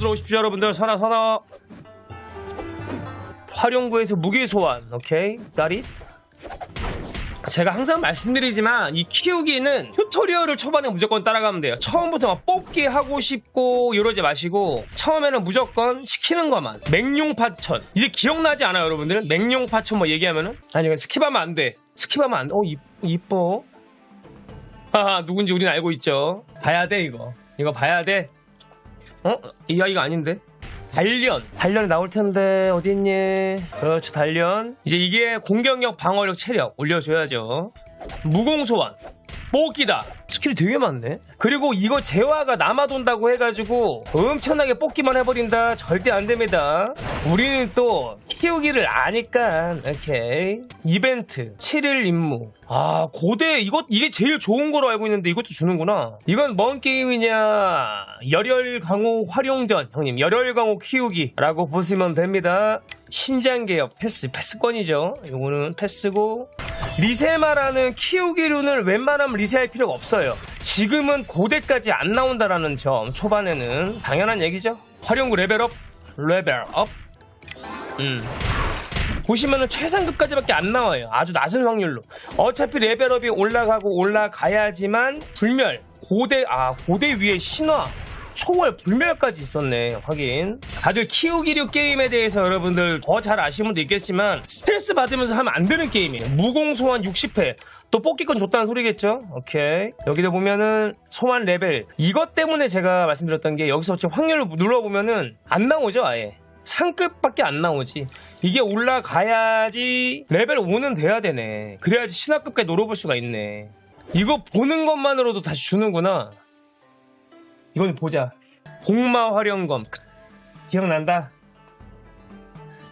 들어오십시오 여러분들 선아 선아 활용구에서 무기 소환. 오케이. 따리 제가 항상 말씀드리지만 이 키우기는 튜토리얼을 초반에 무조건 따라가면 돼요. 처음부터 막 뽑기 하고 싶고 이러지 마시고 처음에는 무조건 시키는 것만. 맹룡 파천. 이제 기억나지 않아요 여러분들 맹룡 파천 뭐 얘기하면은? 아니 스킵하면 안돼. 스킵하면 안돼. 어 이- 이뻐? 하하 누군지 우린 알고 있죠. 봐야 돼 이거. 이거 봐야 돼 어? 이 아이가 아닌데? 단련. 단련이 나올 텐데, 어딨니? 그렇죠, 단련. 이제 이게 공격력, 방어력, 체력 올려줘야죠. 무공소환. 뽑기다. 스킬이 되게 많네. 그리고 이거 재화가 남아돈다고 해가지고 엄청나게 뽑기만 해버린다. 절대 안 됩니다. 우리는 또 키우기를 아니까. 오케이. 이벤트. 7일 임무. 아, 고대, 이것, 이게 제일 좋은 거로 알고 있는데 이것도 주는구나. 이건 뭔 게임이냐. 열혈 강호 활용전. 형님, 열혈 강호 키우기라고 보시면 됩니다. 신장 개혁 패스. 패스권이죠. 요거는 패스고. 리세마라는 키우기 룬을 웬만하면 리세할 필요가 없어요. 지금은 고대까지 안 나온다라는 점 초반에는 당연한 얘기죠. 활용구 레벨업, 레벨업. 음. 보시면은 최상급까지밖에 안 나와요. 아주 낮은 확률로. 어차피 레벨업이 올라가고 올라가야지만 불멸, 고대 아 고대 위에 신화, 초월, 불멸까지 있었네. 확인. 다들 키우기류 게임에 대해서 여러분들 더 잘 아시는 분도 있겠지만 스트레스 받으면서 하면 안 되는 게임이에요. 무공 소환 60회. 또 뽑기권 줬다는 소리겠죠? 오케이. 여기도 보면은 소환 레벨. 이것 때문에 제가 말씀드렸던 게 여기서 지금 확률을 눌러보면은 안 나오죠, 아예. 상급밖에 안 나오지. 이게 올라가야지 레벨 5는 돼야 되네. 그래야지 신화급까지 노려볼 수가 있네. 이거 보는 것만으로도 다시 주는구나. 이건 보자. 복마 활용검. 기억난다.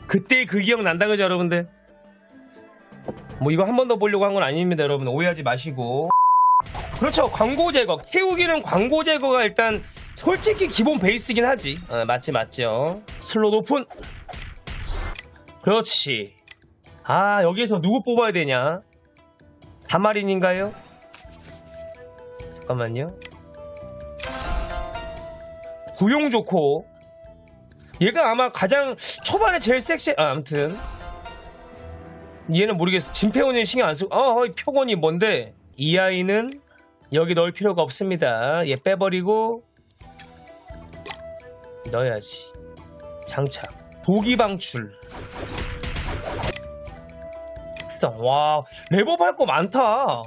그때 그 기억 난다 그죠 여러분들? 뭐 이거 한 번 더 보려고 한 건 아닙니다 여러분. 오해하지 마시고. 그렇죠. 광고 제거. 태우기는 광고 제거가 일단 솔직히 기본 베이스긴 하지. 어, 맞지 맞죠? 슬롯 오픈 그렇지. 아 여기에서 누구 뽑아야 되냐? 다마린인가요? 잠깐만요. 구용 좋고 얘가 아마 가장 초반에 제일 섹시 아 아무튼. 얘는 모르겠어. 진페온이 신경 안 쓰고 어, 어 표건이 뭔데? 이 아이는 여기 넣을 필요가 없습니다. 얘 빼버리고 넣어야지. 장착. 도기 방출. 특성 와 랩업 할거 많다.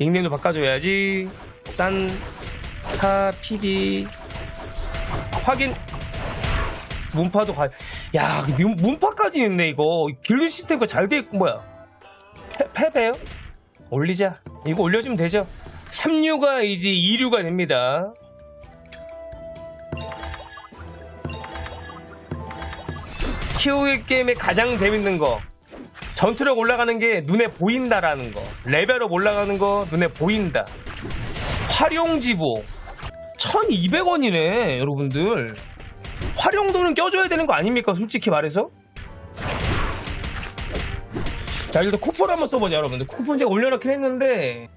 닉네임도 바꿔줘야지. 산타 피기 확인 문파도 가. 야, 그 문- 문파까지 있네 이거. 길드 시스템가 잘돼 있고 뭐야? 패, 패배요? 올리자. 이거 올려주면 되죠. 3류가 이제 2류가 됩니다. 키우기 게임의 가장 재밌는 거. 전투력 올라가는 게 눈에 보인다라는 거. 레벨업 올라가는 거 눈에 보인다. 활용지보. 1200원이네, 여러분들. 활용도는 껴줘야 되는 거 아닙니까? 솔직히 말해서. 자, 일단 쿠폰 한번 써보자, 여러분들. 쿠폰 제가 올려놓긴 했는데,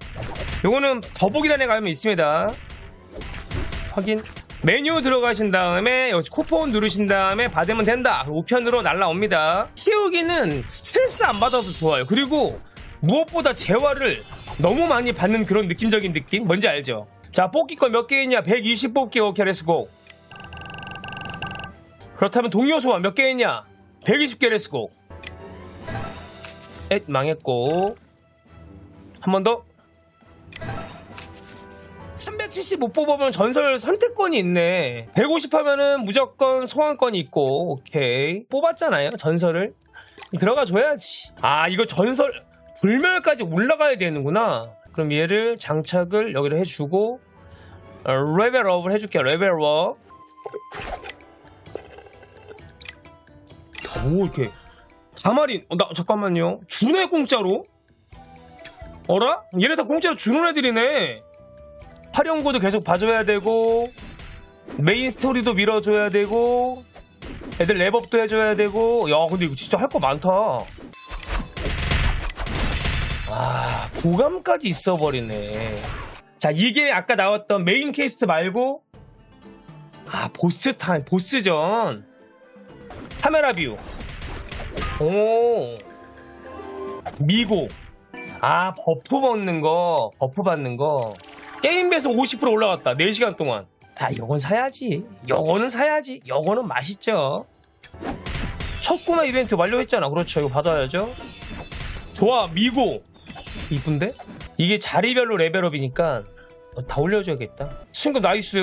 요거는 더보기란에 가면 있습니다. 확인. 메뉴 들어가신 다음에 여기 쿠폰 누르신 다음에 받으면 된다. 우편으로 날라옵니다. 키우기는 스트레스 안 받아도 좋아요. 그리고 무엇보다 재화를 너무 많이 받는 그런 느낌적인 느낌? 뭔지 알죠? 자, 뽑기 건몇개 있냐? 120 뽑기 오케이 렛츠고. 그렇다면 동료 소환 몇개 있냐? 120개 렛츠고. 엣 망했고. 한 번 더. 375 뽑으면 전설 선택권이 있네. 150 하면은 무조건 소환권이 있고, 오케이. 뽑았잖아요, 전설을. 들어가 줘야지. 아, 이거 전설, 불멸까지 올라가야 되는구나. 그럼 얘를 장착을 여기로 해주고, 어, 레벨업을 해줄게요, 레벨업. 오, 이렇게. 다마린, 어, 나, 잠깐만요. 주네, 공짜로? 어라? 얘네 다 공짜로 주는 애들이네. 활용구도 계속 봐줘야 되고, 메인 스토리도 밀어줘야 되고, 애들 랩업도 해줘야 되고, 야, 근데 이거 진짜 할 거 많다. 아, 보감까지 있어버리네. 자, 이게 아까 나왔던 메인 퀘스트 말고, 아 보스 타임 보스전 카메라 뷰. 오. 미고. 아 버프 받는 거 버프 받는 거. 게임 배속 50% 올라갔다. 4시간 동안. 아 요건 사야지. 요거는 사야지. 요거는 맛있죠. 첫 구매 이벤트 완료했잖아. 그렇죠. 이거 받아야죠. 좋아 미고. 이쁜데? 이게 자리별로 레벨업이니까 어, 다 올려줘야겠다. 순간 나이스.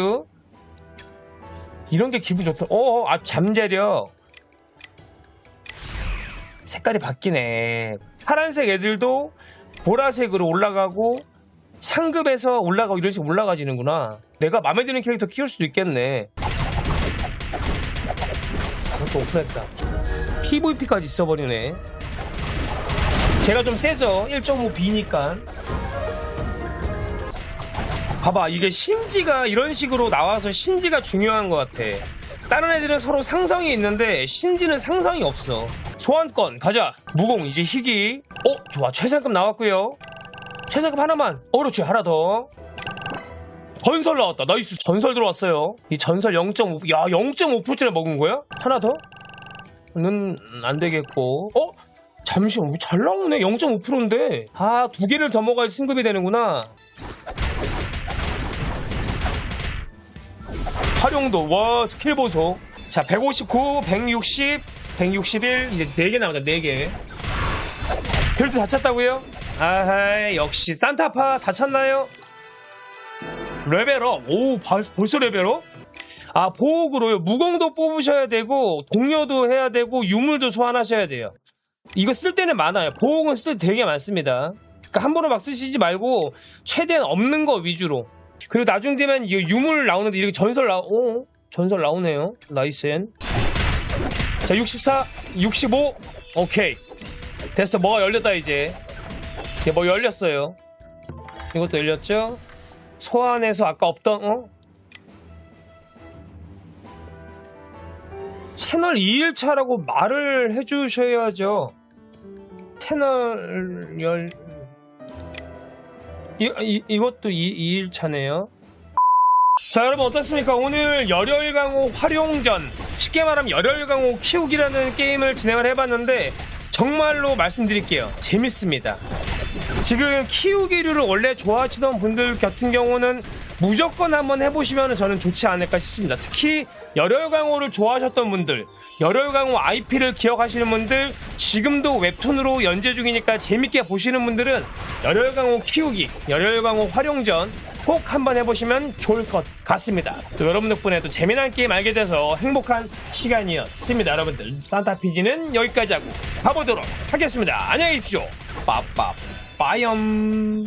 이런 게 기분 좋다. 어 아 잠재력 색깔이 바뀌네. 파란색 애들도 보라색으로 올라가고 상급에서 올라가고 이런 식으로 올라가지는구나. 내가 마음에 드는 캐릭터 키울 수도 있겠네. 그것도 오픈했다. PVP까지 있어버리네. 제가 좀 세죠? 1.5B니까. 봐봐 이게 신지가 이런 식으로 나와서 신지가 중요한 것 같아 다른 애들은 서로 상성이 있는데 신지는 상성이 없어. 소환권 가자. 무공 이제 희귀. 어 좋아. 최상급 나왔고요. 최상급 하나만. 어 그렇지. 하나 더. 전설 나왔다. 나이스. 전설 들어왔어요. 이 전설 0.5, 야 0.5%나 먹은 거야? 하나 더? 는 안 되겠고. 어? 잠시만. 잘 나오네. 0.5%인데. 아 두 개를 더 먹어야 승급이 되는구나 활용도 와 스킬 보소. 자 159, 160, 161 이제 4개 나온다 4개. 별도 다 찼다고요? 아하 역시 산타파 다 찼나요? 레벨업. 오 바- 벌써 레벨업? 아 보호구로요. 무공도 뽑으셔야 되고 동료도 해야 되고 유물도 소환하셔야 돼요. 이거 쓸 때는 많아요. 보호구는 쓸 때 되게 많습니다. 그러니까 한 번에 막 쓰시지 말고 최대한 없는 거 위주로 그리고 나중 되면 이 유물 나오는데 이렇게 전설 나 오, 전설 나오네요. 나이스엔 자 64, 65 오케이. 됐어. 뭐가 열렸다 이제. 이제 뭐 열렸어요? 이것도 열렸죠? 소환해서 아까 없던 어? 채널 2일차라고 말을 해주셔야죠. 채널 열 이, 이, 이것도 2, 2일차네요. 자 여러분 어떻습니까? 오늘 열혈강호 활용전. 쉽게 말하면 열혈강호 키우기라는 게임을 진행을 해봤는데 정말로 말씀드릴게요. 재밌습니다. 지금 키우기류를 원래 좋아하시던 분들 같은 경우는 무조건 한번 해보시면 저는 좋지 않을까 싶습니다. 특히 열혈강호를 좋아하셨던 분들, 열혈강호 IP를 기억하시는 분들, 지금도 웹툰으로 연재 중이니까 재밌게 보시는 분들은 열혈강호 키우기, 열혈강호 활용전 꼭 한번 해보시면 좋을 것 같습니다. 또 여러분 덕분에 또 재미난 게임 알게 돼서 행복한 시간이었습니다. 여러분들 산타 PD는 여기까지 하고 가보도록 하겠습니다. 안녕히 계십시오. 빠빠 빠염.